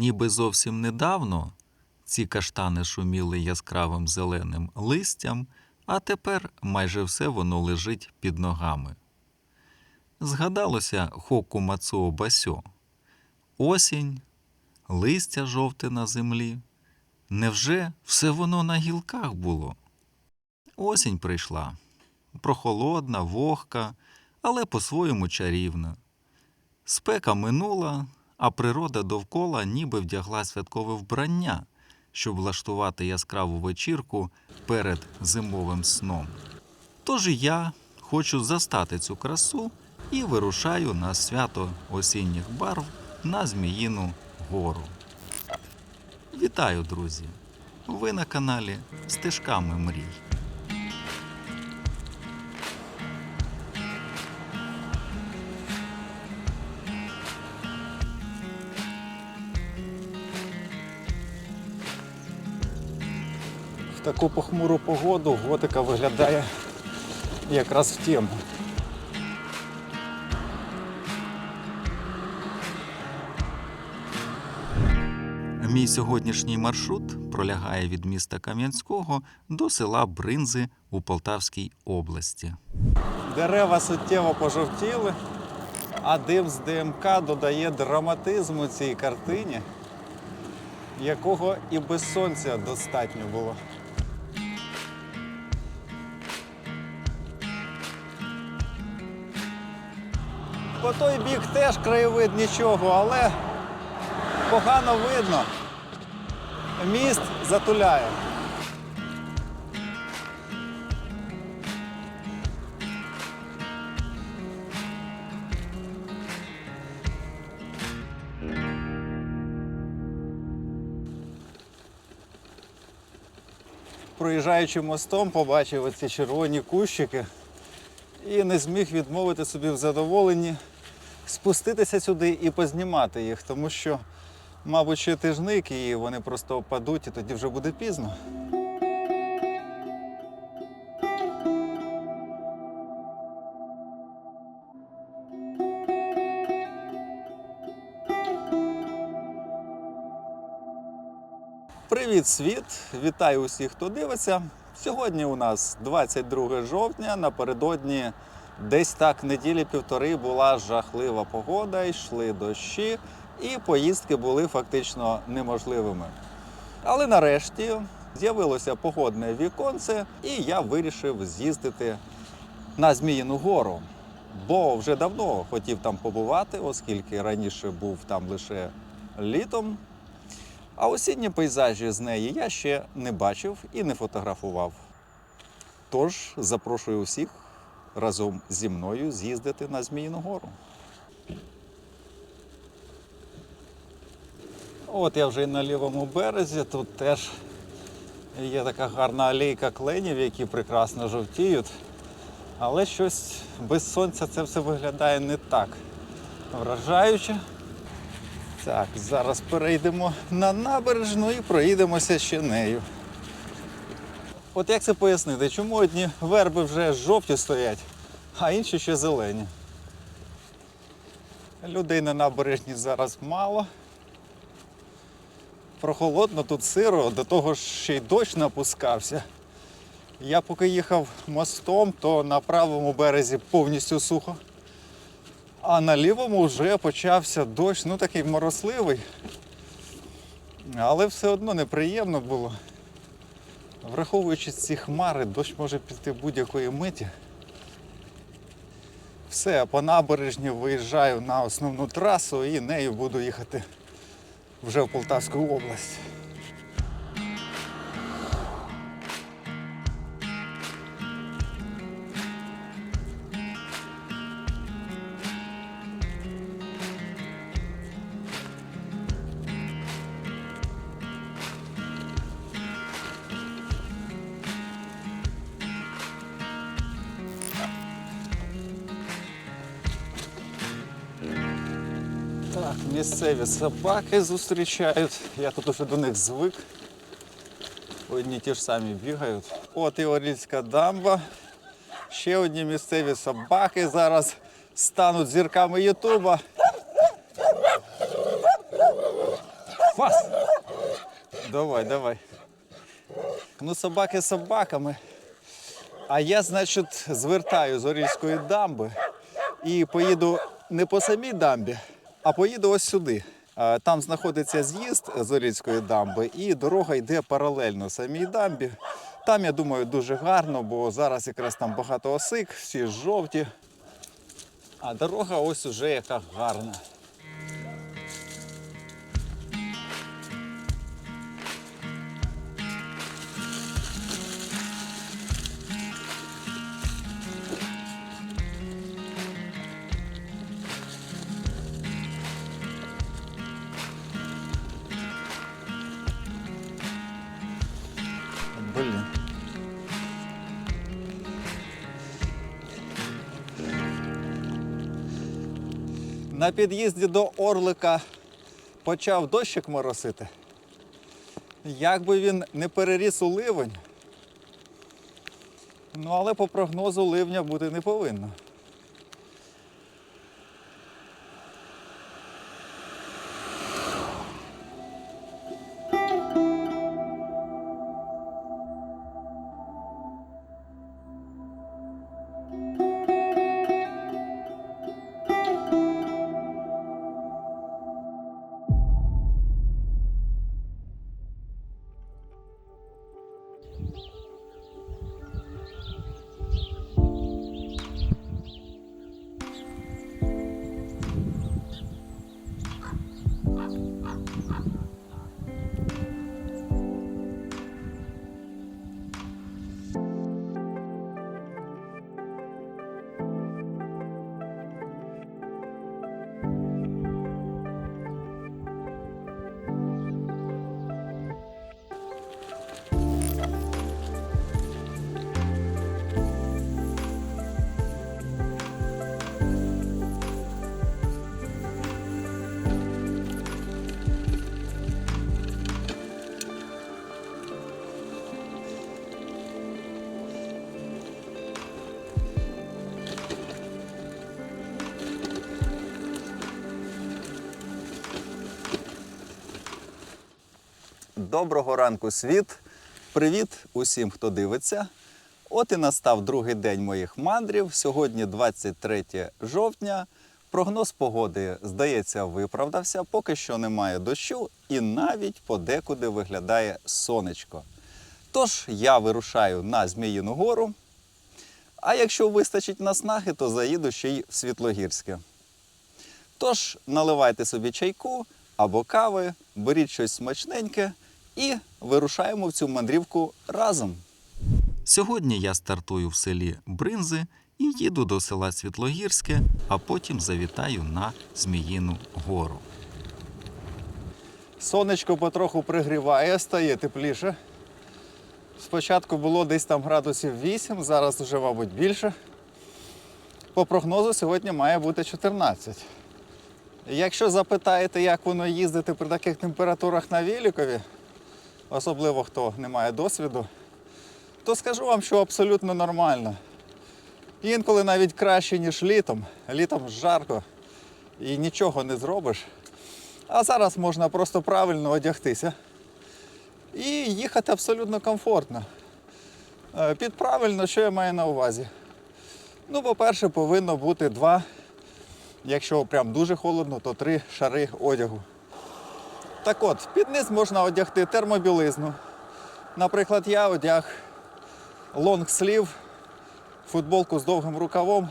ніби зовсім недавно ці каштани шуміли яскравим зеленим листям, а тепер майже все воно лежить під ногами. Згадалося Хоку Мацуо Басьо. Осінь, листя жовте на землі. Невже все воно на гілках було? Осінь прийшла. Прохолодна, вогка, але по-своєму чарівна. Спека минула, а природа довкола ніби вдягла святкове вбрання, щоб влаштувати яскраву вечірку перед зимовим сном. Тож я хочу застати цю красу і вирушаю на свято осінніх барв на Зміїну гору. Вітаю, друзі! Ви на каналі Стежками мрій. В таку похмуру погоду готика виглядає якраз в тему. Мій сьогоднішній маршрут пролягає від міста Кам'янського до села Бринзи у Полтавській області. Дерева суттєво пожовтіли, а дим з ДМК додає драматизму цій картині, якого і без сонця достатньо було. По той бік теж краєвид нічого, але погано видно. Міст затуляє. проїжджаючи мостом, побачив оці червоні кущики і не зміг відмовити собі в задоволенні спуститися сюди і познімати їх, тому що, мабуть, ще тижник, і вони просто опадуть, і тоді вже буде пізно. Привіт, світ! Вітаю усіх, хто дивиться. Сьогодні у нас 22 жовтня. Напередодні десь так неділі півтори була жахлива погода, йшли дощі, і поїздки були фактично неможливими. Але нарешті з'явилося погодне віконце, і я вирішив з'їздити на Зміїну гору. Бо вже давно хотів там побувати, оскільки раніше був там лише літом. А осінні пейзажі з неї я ще не бачив і не фотографував. Тож запрошую усіх разом зі мною з'їздити на Зміїну гору. От я вже і на лівому березі, тут теж є така гарна алейка кленів, які прекрасно жовтіють. Але щось без сонця це все виглядає не так вражаюче. Так, зараз перейдемо на набережну і проїдемося ще нею. От як це пояснити, чому одні верби вже жовті стоять, а інші ще зелені? Людей на набережні зараз мало. Прохолодно, тут сиро, до того ж ще й дощ напускався. Я поки їхав мостом, то на правому березі повністю сухо. А на лівому вже почався дощ, ну такий моросливий. Але все одно неприємно було. Враховуючи ці хмари, дощ може піти будь-якої миті. Все, по набережні виїжджаю на основну трасу і нею буду їхати вже в Полтавську область. Місцеві собаки зустрічають. Я тут уже до них звик. Одні ті ж самі бігають. От і Орільська дамба. Ще одні місцеві собаки зараз стануть зірками Ютуба. Фас! Давай, давай. Ну, собаки собаками. А я, значить, звертаю з Орільської дамби і поїду не по самій дамбі, а поїду ось сюди. Там знаходиться з'їзд Зорільської дамби, і дорога йде паралельно самій дамбі. Там, я думаю, дуже гарно, бо зараз якраз там багато осик, всі жовті. А дорога ось уже яка гарна. Блін. На під'їзді до Орлика почав дощик моросити. Як би він не переріс у ливень, ну але по прогнозу ливня бути не повинно. Доброго ранку, світ! Привіт усім, хто дивиться. От і настав другий день моїх мандрів. Сьогодні 23 жовтня. Прогноз погоди, здається, виправдався. Поки що немає дощу і навіть подекуди виглядає сонечко. Тож я вирушаю на Зміїну гору. А якщо вистачить наснаги, то заїду ще й в Світлогірське. Тож наливайте собі чайку або кави, беріть щось смачненьке і вирушаємо в цю мандрівку разом. Сьогодні я стартую в селі Бринзи і їду до села Світлогірське, а потім завітаю на Зміїну гору. Сонечко потроху пригріває, стає тепліше. Спочатку було десь там градусів 8, зараз вже, мабуть, більше. По прогнозу сьогодні має бути 14. Якщо запитаєте, як воно їздити при таких температурах на Вілікові, особливо хто не має досвіду, то скажу вам, що абсолютно нормально. Інколи навіть краще, ніж літом. Літом жарко і нічого не зробиш. А зараз можна просто правильно одягтися і їхати абсолютно комфортно. Е, Під правильно, що я маю на увазі? Ну, по-перше, повинно бути два, якщо прям дуже холодно, то три шари одягу. Так от, під низ можна одягти термобілизну. Наприклад, я одяг лонгслів, футболку з довгим рукавом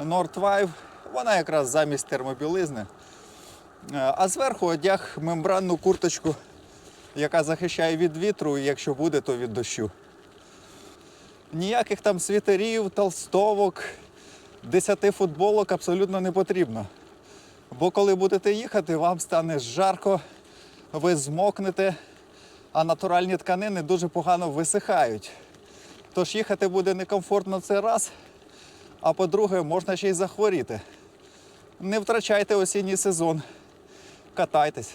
Nordvive. Вона якраз замість термобілизни. Е, А зверху одяг мембранну курточку, яка захищає від вітру, і якщо буде, то від дощу. Ніяких там світерів, толстовок, десяти футболок абсолютно не потрібно. Бо коли будете їхати, вам стане жарко, ви змокнете, а натуральні тканини дуже погано висихають. Тож їхати буде некомфортно це раз, а по-друге, можна ще й захворіти. Не втрачайте осінній сезон. Катайтесь.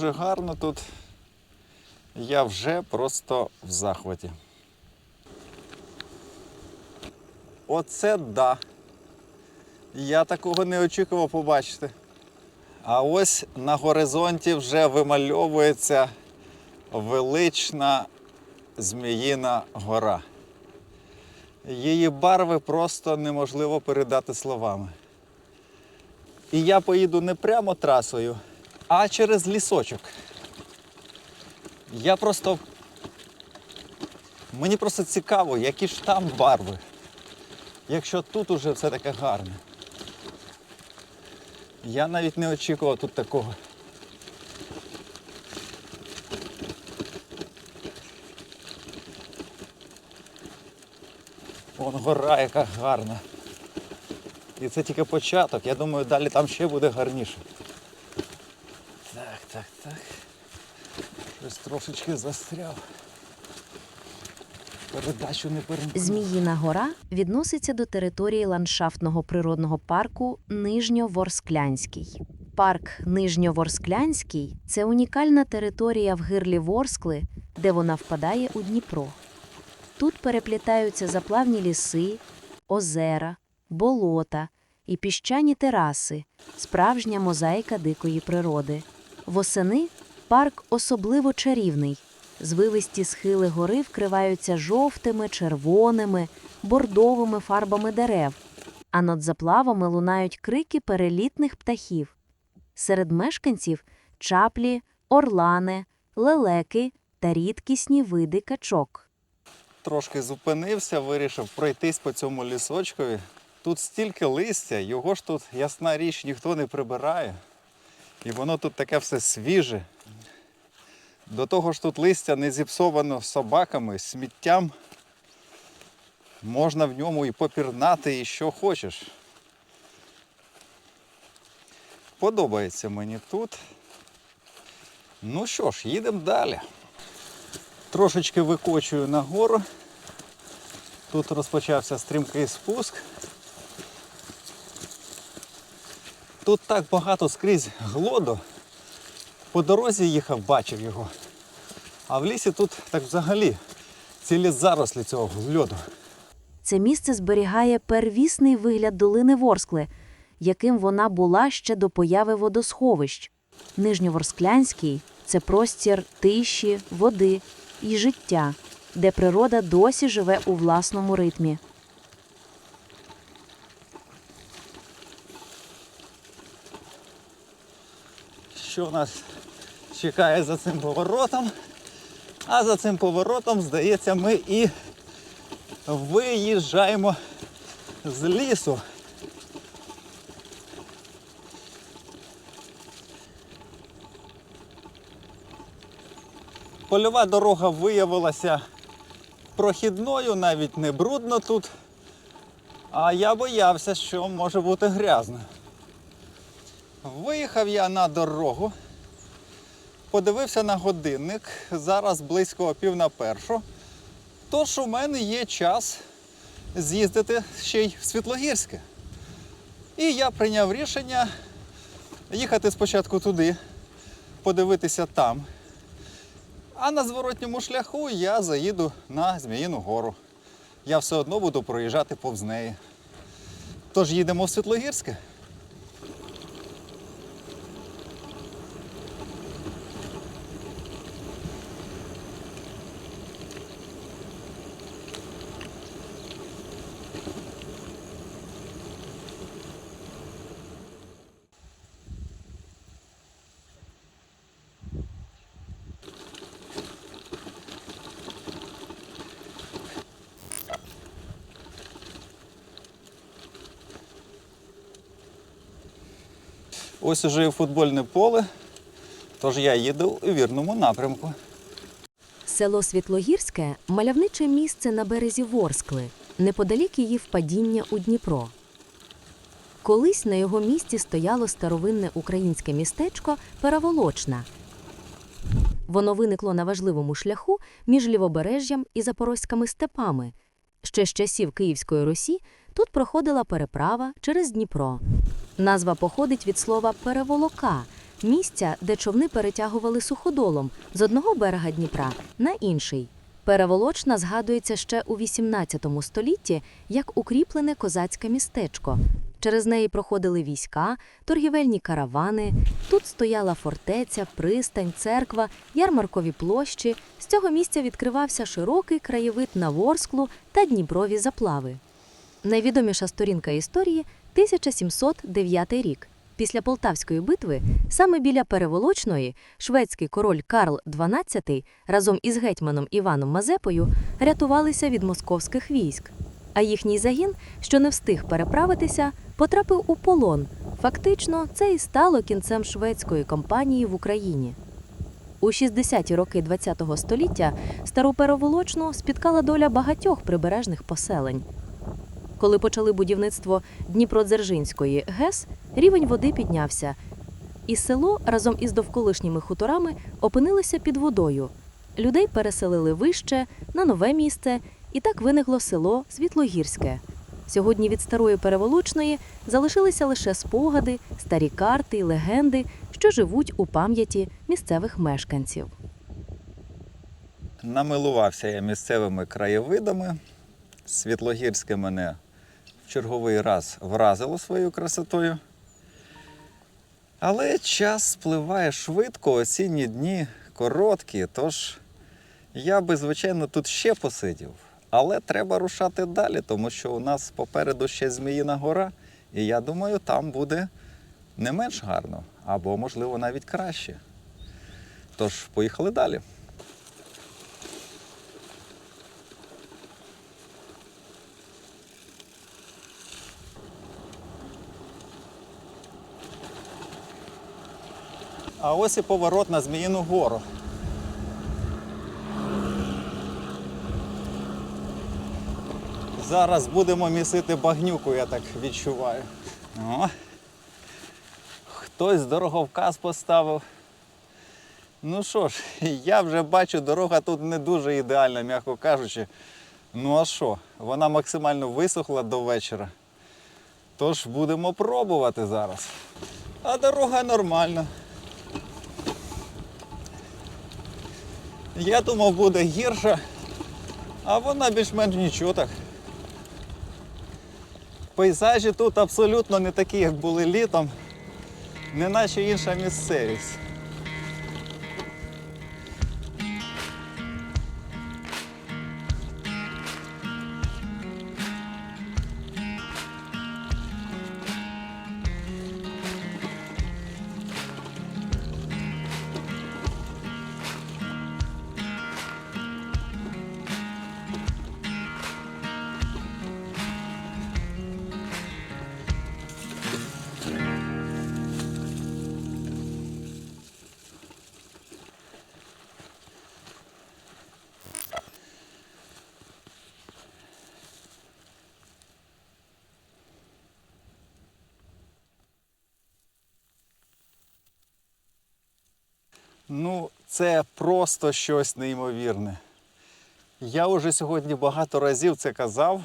Дуже гарно тут. Я вже просто в захваті. Оце да. Я такого не очікував побачити. А ось на горизонті вже вимальовується велична Зміїна гора. Її барви просто неможливо передати словами. І я поїду не прямо трасою, а через лісочок. Я просто. Мені просто цікаво, які ж там барви. Якщо тут уже все таке гарне. Я навіть не очікував тут такого. Вон гора яка гарна. І це тільки початок. Я думаю, далі там ще буде гарніше. Так, так, так. Щось трошечки застряв. Передачу не перемкнув. Зміїна гора відноситься до території ландшафтного природного парку Нижньоворсклянський. Парк Нижньоворсклянський – це унікальна територія в гирлі Ворскли, де вона впадає у Дніпро. Тут переплітаються заплавні ліси, озера, болота і піщані тераси, справжня мозаїка дикої природи. Восени парк особливо чарівний. Звивисті схили гори вкриваються жовтими, червоними, бордовими фарбами дерев, а над заплавами лунають крики перелітних птахів. Серед мешканців чаплі, орлани, лелеки та рідкісні види качок. Трошки зупинився, вирішив пройтись по цьому лісочкові. Тут стільки листя, його ж тут, ясна річ, ніхто не прибирає. І воно тут таке все свіже. До того ж тут листя не зіпсовано собаками, сміттям. Можна в ньому і попірнати, і що хочеш. Подобається мені тут. Ну що ж, їдемо далі. Трошечки викочую нагору. Тут розпочався стрімкий спуск. Тут так багато скрізь глоду. По дорозі їхав, бачив його. А в лісі тут так взагалі цілі зарослі цього гльоду. Це місце зберігає первісний вигляд долини Ворскли, яким вона була ще до появи водосховищ. Нижньоворсклянський це простір тиші, води і життя, де природа досі живе у власному ритмі. Що нас чекає за цим поворотом? А за цим поворотом, здається, ми і виїжджаємо з лісу. Польова дорога виявилася прохідною, навіть не брудно тут. А я боявся, що може бути грязно. Виїхав я на дорогу, подивився на годинник, зараз близько пів на першу. Тож у мене є час з'їздити ще й в Світлогірське. І я прийняв рішення їхати спочатку туди, подивитися там. А на зворотньому шляху я заїду на Зміїну гору. Я все одно буду проїжджати повз неї. Тож їдемо в Світлогірське. Ось уже і футбольне поле, тож я їду у вірному напрямку. Село Світлогірське мальовниче місце на березі Ворскли, неподалік її впадіння у Дніпро. Колись на його місці стояло старовинне українське містечко Переволочна. Воно виникло на важливому шляху між лівобережжям і запорозькими степами. Ще з часів Київської Русі тут проходила переправа через Дніпро. Назва походить від слова переволока, місця, де човни перетягували суходолом з одного берега Дніпра на інший. Переволочна згадується ще у XVIII столітті як укріплене козацьке містечко. Через неї проходили війська, торгівельні каравани. Тут стояла фортеця, пристань, церква, ярмаркові площі. З цього місця відкривався широкий краєвид на Ворсклу та Дніпрові заплави. Найвідоміша сторінка історії 1709 рік. Після Полтавської битви саме біля Переволочної шведський король Карл XII разом із гетьманом Іваном Мазепою рятувалися від московських військ. А їхній загін, що не встиг переправитися, потрапив у полон. Фактично, це і стало кінцем шведської кампанії в Україні. У 60-ті роки ХХ століття стару Переволочну спіткала доля багатьох прибережних поселень. Коли почали будівництво Дніпродзержинської ГЕС, рівень води піднявся, і село разом із довколишніми хуторами опинилося під водою. Людей переселили вище, на нове місце, і так виникло село Світлогірське. Сьогодні від старої переволочної залишилися лише спогади, старі карти й легенди, що живуть у пам'яті місцевих мешканців. Намилувався я місцевими краєвидами. Світлогірське мене черговий раз вразило своєю красотою. Але час спливає швидко, осінні дні короткі, тож я би, звичайно, тут ще посидів. Але треба рушати далі, тому що у нас попереду ще Зміїна гора, і я думаю, там буде не менш гарно, або, можливо, навіть краще. Тож, поїхали далі. А ось і поворот на Зміїну гору. Зараз будемо місити багнюку, я так відчуваю. О. Хтось дороговказ поставив. Ну що ж, я вже бачу, дорога тут не дуже ідеальна, м'яко кажучи. Ну а що, вона максимально висохла до вечора. Тож будемо пробувати зараз. А дорога нормальна. Я думав, буде гірша, а вона більш-менш нічого так. Пейзажі тут абсолютно не такі, як були літом, не наче інша місцевість. Ну, це просто щось неймовірне. Я вже сьогодні багато разів це казав,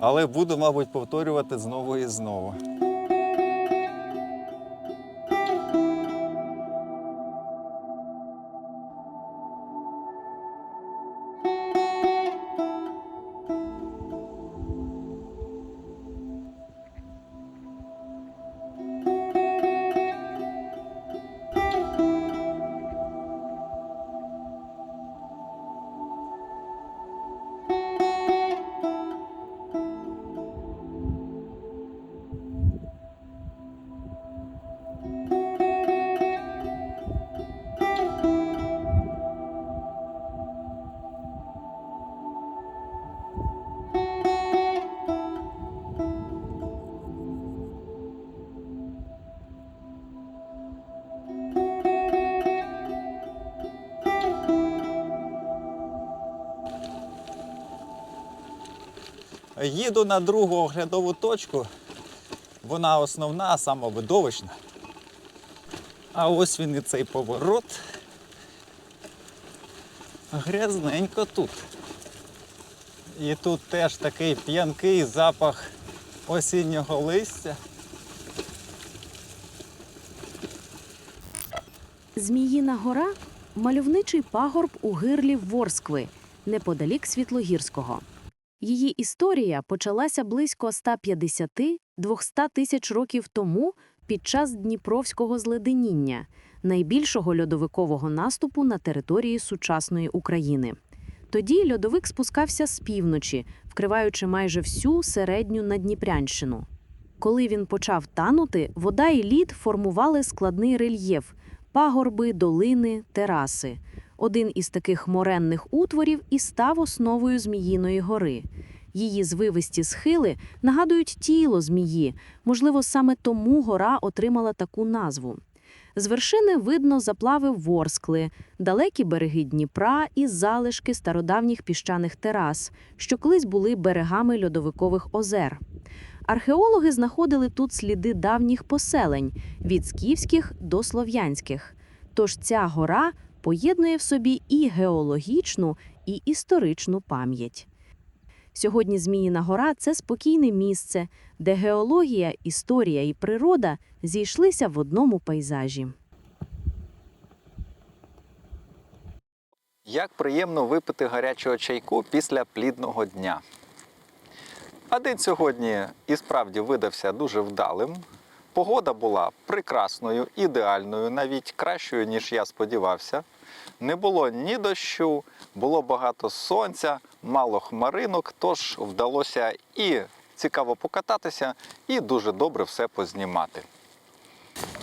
але буду, мабуть, повторювати знову і знову. Їду на другу оглядову точку. Вона основна, сама видовищна. А ось він і цей поворот. Грязненько тут. І тут теж такий п'янкий запах осіннього листя. Зміїна гора мальовничий пагорб у гирлі Ворскви, неподалік Світлогірського. Її історія почалася близько 150-200 тисяч років тому під час Дніпровського зледеніння, найбільшого льодовикового наступу на території сучасної України. Тоді льодовик спускався з півночі, вкриваючи майже всю середню Надніпрянщину. Коли він почав танути, вода і лід формували складний рельєф – пагорби, долини, тераси. Один із таких моренних утворів і став основою Зміїної гори. Її звивисті схили нагадують тіло змії, можливо, саме тому гора отримала таку назву. З вершини видно заплави Ворскли, далекі береги Дніпра і залишки стародавніх піщаних терас, що колись були берегами льодовикових озер. Археологи знаходили тут сліди давніх поселень від скіфських до слов'янських. Тож ця гора поєднує в собі і геологічну, і історичну пам'ять. Сьогодні Зміїна гора це спокійне місце, де геологія, історія і природа зійшлися в одному пейзажі. Як приємно випити гарячого чайку після плідного дня. А день сьогодні і справді видався дуже вдалим. Погода була прекрасною, ідеальною, навіть кращою, ніж я сподівався. Не було ні дощу, було багато сонця, мало хмаринок, тож вдалося і цікаво покататися, і дуже добре все познімати.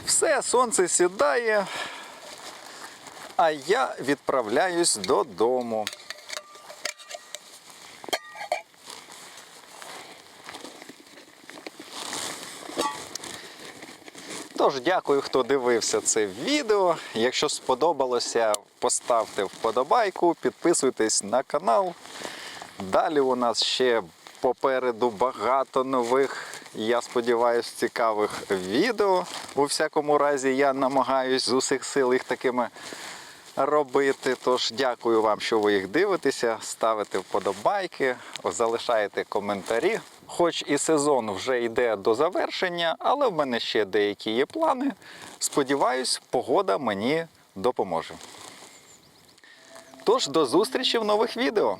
Все, сонце сідає, а я відправляюсь додому. Тож дякую, хто дивився це відео. Якщо сподобалося, поставте вподобайку, підписуйтесь на канал. Далі у нас ще попереду багато нових, я сподіваюся, цікавих відео. У всякому разі, я намагаюсь з усіх сил їх такими робити. Тож дякую вам, що ви їх дивитеся, ставите вподобайки, залишаєте коментарі. Хоч і сезон вже йде до завершення, але в мене ще деякі є плани. Сподіваюсь, погода мені допоможе. Тож до зустрічі в нових відео.